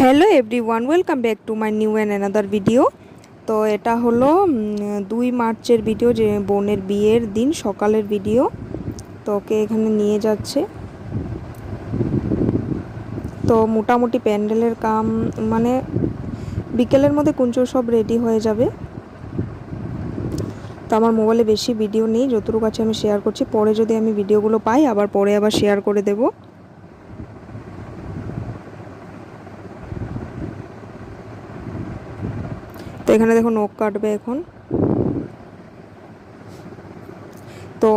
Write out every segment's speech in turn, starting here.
Hello everyone welcome back to my new and another video তো এটা হলো দুই মার্চের ভিডিও যে বোনের বিয়ের দিন, সকালের ভিডিও তো ওকে এখানে নিয়ে যাচ্ছে। তো মোটামুটি প্যান্ডেলের কাম মানে বিকেলের মধ্যে কুঞ্চ সব রেডি হয়ে যাবে। তো আমার মোবাইলে বেশি ভিডিও নেই, যতটুকু আছে আমি শেয়ার করছি। পরে যদি আমি ভিডিওগুলো পাই, আবার পরে আবার শেয়ার করে দেবো। তো এখানে দেখো নখ কাটবে এখন। তো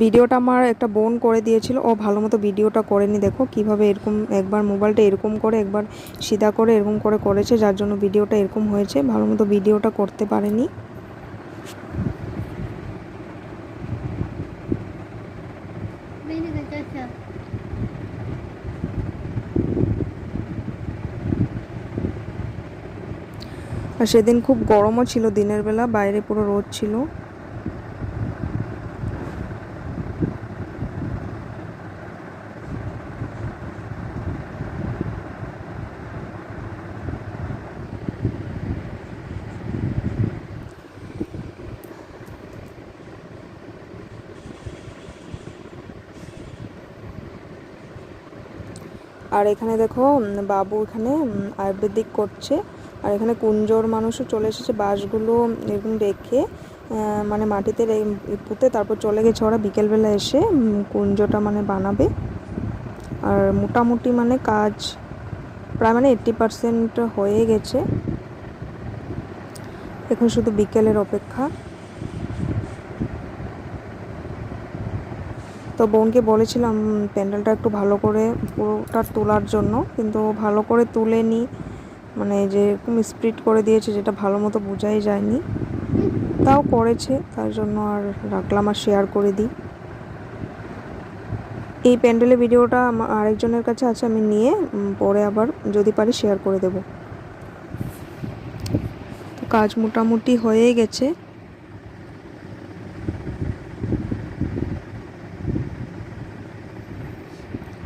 ভিডিওটা আমার একটা বোন করে দিয়েছিল, ও ভালো মতো ভিডিওটা করেনি। দেখো কীভাবে এরকম একবার মোবাইলটা এরকম করে, একবার সিধা করে এরকম করে করেছে, যার জন্য ভিডিওটা এরকম হয়েছে। ভালো মতো ভিডিওটা করতে পারেনি. আর সেদিন খুব গরমও ছিল, দিনের বেলা, বাইরে পুরো রোদ ছিল। আর এখানে দেখো বাবু এখানে আয়ুর্বেদিক করছে। আর এখানে কুঞ্জর মানুষও চলে এসেছে বাঁশগুলো এরকম রেখে মানে মাটিতে পুঁতে তারপর চলে গেছে ওরা বিকেলবেলা এসে কুঞ্জটা মানে বানাবে। আর মোটামুটি মানে কাজ প্রায় মানে এইট্টি পারসেন্ট হয়ে গেছে। এখন শুধু বিকেলের অপেক্ষা। তো বোনকে বলেছিলাম প্যান্ডেলটা একটু ভালো করে পুরোটা তোলার জন্য, কিন্তু ভালো করে তুলেনি। মানে যে এরকম স্প্রিট করে দিয়েছে যেটা ভালো মতো বোঝাই যায়নি। তাও করেছে, তার জন্য আর রাখলাম আর শেয়ার করে দিই। এই প্যান্ডেলের ভিডিওটা আমার আরেকজনের কাছে আছে, আমি নিয়ে পরে আবার যদি পারি শেয়ার করে দেব। তো কাজ মোটামুটি হয়ে গেছে।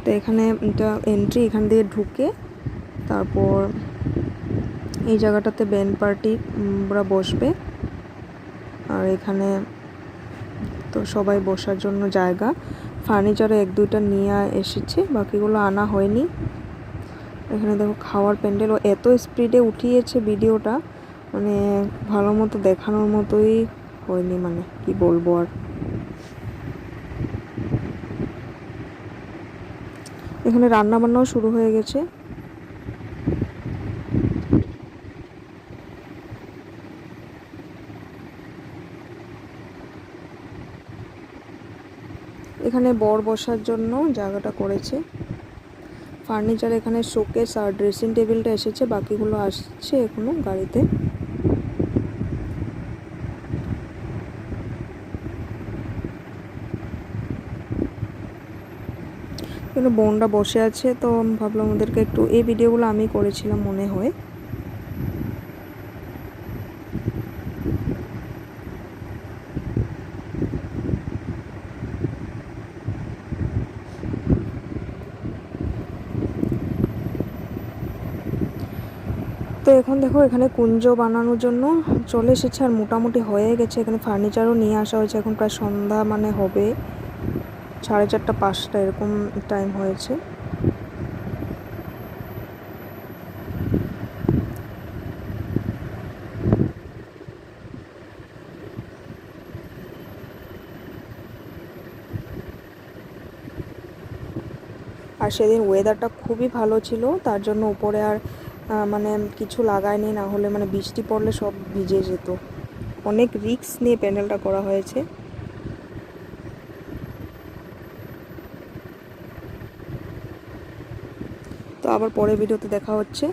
তো এখানে এন্ট্রি এখান দিয়ে ঢুকে তারপর এই জায়গাটাতে ব্যান্ড পার্টি ওরা বসবে। আর এখানে তো সবাই বসার জন্য জায়গা। ফার্নিচারও এক দুইটা নিয়ে এসেছে, বাকিগুলো আনা হয়নি। এখানে দেখো খাওয়ার প্যান্ডেল। ও এত স্পিডে উঠিয়েছে ভিডিওটা মানে ভালো মতো দেখানোর মতোই হয়নি মানে কি বলব আর। এখানে রান্না বান্নাও শুরু হয়ে গেছে। এখানে বর বসার জন্য জায়গাটা করেছে। ফার্নিচার এখানে শোকেস আর ড্রেসিং টেবিলটা এসেছে, বাকিগুলো আসছে এখনও গাড়িতে। বোনরা বসে আছে, তো ভাবলাম ওদেরকে একটু, এই ভিডিওগুলো আমি করেছিলাম মনে হয়। তো এখন দেখো, এখানে কুঞ্জ বানানোর জন্য চলে এসেছে আর মোটামুটি হয়ে গেছে। এখানে ফার্নিচারও নিয়ে আসা হয়েছে। এখন প্রায় সন্ধ্যা মানে হবে। সাড়ে চারটা, পাঁচটা এরকম টাইম হয়েছে। আর সেদিন ওয়েদারটা খুবই ভালো ছিল। তার জন্য উপরে আর মানে কিছু লাগায়নি না হলে মানে বৃষ্টি পড়লে সব ভিজে যেত। অনেক রিক্স নিয়ে প্যান্ডেলটা করা হয়েছে। তো আবার পরে ভিডিওতে দেখা হচ্ছে।